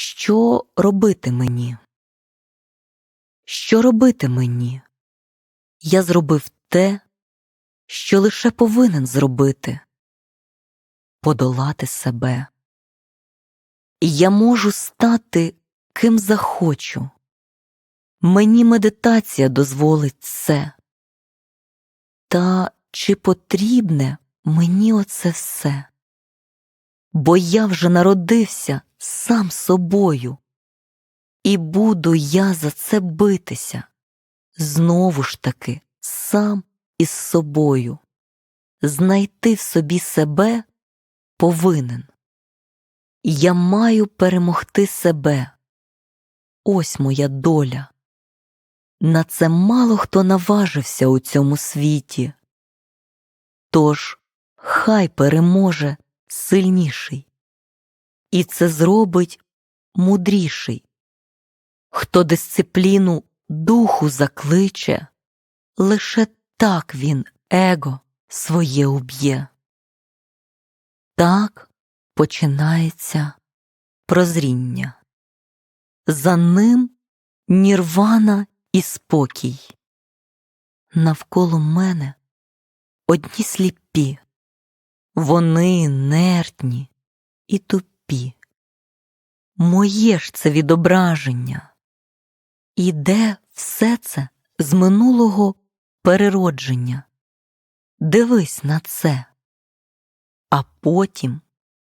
Що робити мені? Що робити мені? Я зробив те, що лише повинен зробити подолати себе. Я можу стати ким захочу. Мені медитація дозволить це. Та чи потрібне мені оце все? Бо я вже народився сам собою, і буду я за це битися, знову ж таки, сам із собою. Знайти в собі себе повинен. Я маю перемогти себе. Ось моя доля. На це мало хто наважився у цьому світі. Тож хай переможе сильніший, і це зробить мудріший. Хто дисципліну духу закличе, лише так він его своє уб'є. Так починається прозріння. За ним нірвана і спокій. Навколо мене одні сліпі, вони нертні і тупі. Моє ж це відображення. Іде все це з минулого переродження. Дивись на це, а потім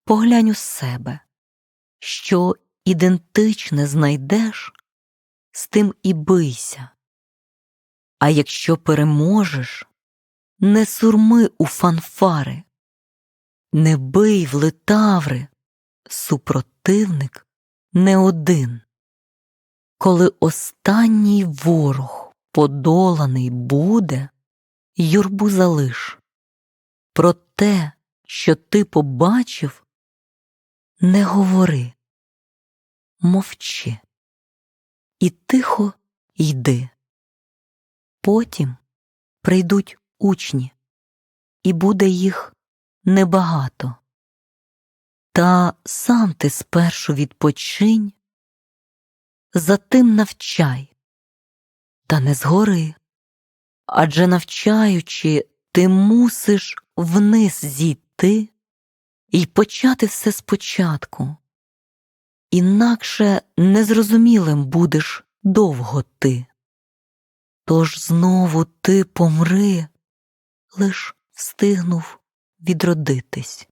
поглянь у себе, що ідентичне знайдеш, з тим і бийся. А якщо переможеш, не сурми у фанфари, не бий в литаври, супротивник не один. Коли останній ворог подоланий буде, юрбу залиш. Про те, що ти побачив, не говори, мовчи і тихо йди. Потім прийдуть учні, і буде їх небагато. Та сам ти спершу відпочинь, затим навчай, та не згори, адже навчаючи, ти мусиш вниз зійти і почати все спочатку, інакше незрозумілим будеш довго ти. Тож знову ти помри, лиш встигнув відродитись.